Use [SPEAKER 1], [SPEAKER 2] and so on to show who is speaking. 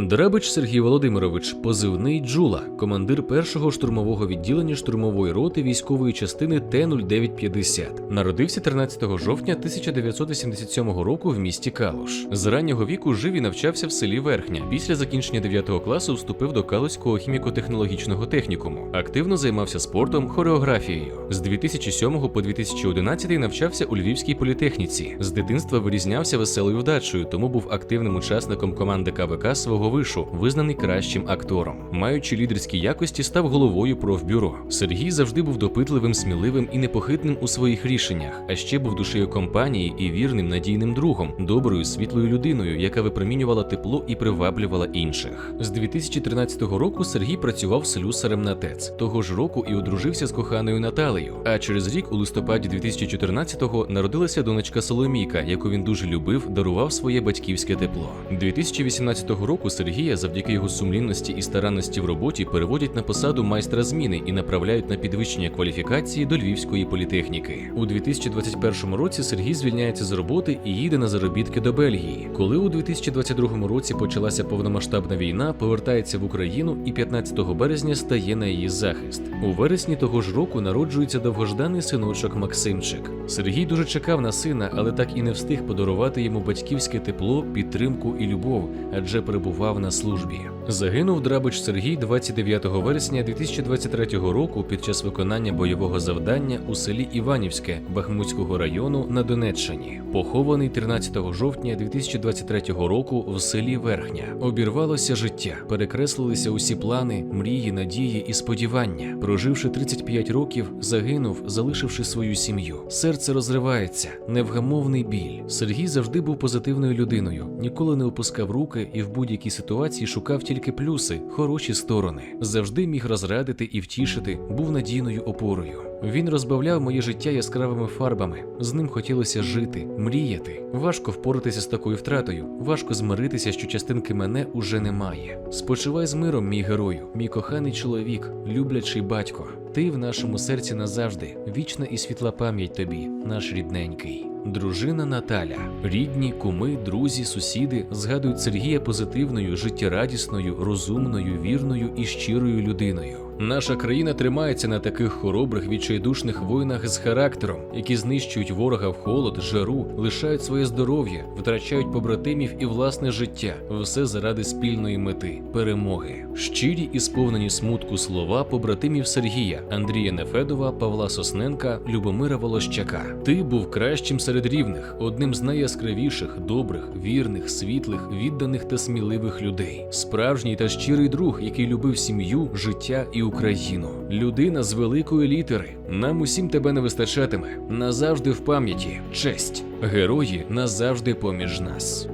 [SPEAKER 1] Драбич Сергій Володимирович, позивний Джула, командир першого штурмового відділення штурмової роти військової частини Т-0950. Народився 13 жовтня 1987 року в місті Калуш. З раннього віку жив і навчався в селі Верхня. Після закінчення 9 класу вступив до Калуського хіміко-технологічного технікуму. Активно займався спортом, хореографією. З 2007 по 2011 навчався у Львівській політехніці. З дитинства вирізнявся веселою вдачею, тому був активним учасником команди КВК свого вишу, визнаний кращим актором. Маючи лідерські якості, став головою профбюро. Сергій завжди був допитливим, сміливим і непохитним у своїх рішеннях, а ще був душею компанії і вірним надійним другом, доброю світлою людиною, яка випромінювала тепло і приваблювала інших. З 2013 року Сергій працював слюсарем на ТЕЦ. Того ж року і одружився з коханою Наталею. А через рік, у листопаді 2014-го, народилася донечка Соломійка, яку він дуже любив, дарував своє батьківське тепло. 2018 року Сергія, завдяки його сумлінності і старанності в роботі, переводять на посаду майстра зміни і направляють на підвищення кваліфікації до Львівської політехніки. У 2021 році Сергій звільняється з роботи і їде на заробітки до Бельгії. Коли у 2022 році почалася повномасштабна війна, повертається в Україну і 15 березня стає на її захист. У вересні того ж року народжується довгожданий синочок Максимчик. Сергій дуже чекав на сина, але так і не встиг подарувати йому батьківське тепло, підтримку і любов, адже перебував на службі. Загинув Драбич Сергій 29 вересня 2023 року під час виконання бойового завдання у селі Іванівське Бахмутського району на Донеччині. Похований 13 жовтня 2023 року в селі Верхня. Обірвалося життя, перекреслилися усі плани, мрії, надії і сподівання. Проживши 35 років, загинув, залишивши свою сім'ю. Серце розривається, невгамовний біль. Сергій завжди був позитивною людиною, ніколи не опускав руки і в будь-якій ситуації шукав тільки плюси, хороші сторони. Завжди міг розрадити і втішити, був надійною опорою. Він розбавляв моє життя яскравими фарбами. З ним хотілося жити, мріяти. Важко впоратися з такою втратою. Важко змиритися, що частинки мене уже немає. Спочивай з миром, мій герою, мій коханий чоловік, люблячий батько. Ти в нашому серці назавжди. Вічна і світла пам'ять тобі, наш рідненький. Дружина Наталя, рідні, куми, друзі, сусіди згадують Сергія позитивною, життєрадісною, розумною, вірною і щирою людиною. Наша країна тримається на таких хоробрих, відчайдушних воїнах з характером, які знищують ворога в холод, жару, лишають своє здоров'я, втрачають побратимів і власне життя, все заради спільної мети перемоги. Щирі і сповнені смутку слова побратимів Сергія, Андрія Нефедова, Павла Сосненка, Любомира Волощака. Ти був кращим серед рівних, одним з найяскравіших, добрих, вірних, світлих, відданих та сміливих людей. Справжній та щирий друг, який любив сім'ю, життя і Україну. Людина з великої літери. Нам усім тебе не вистачатиме. Назавжди в пам'яті. Честь. Герої назавжди поміж нас.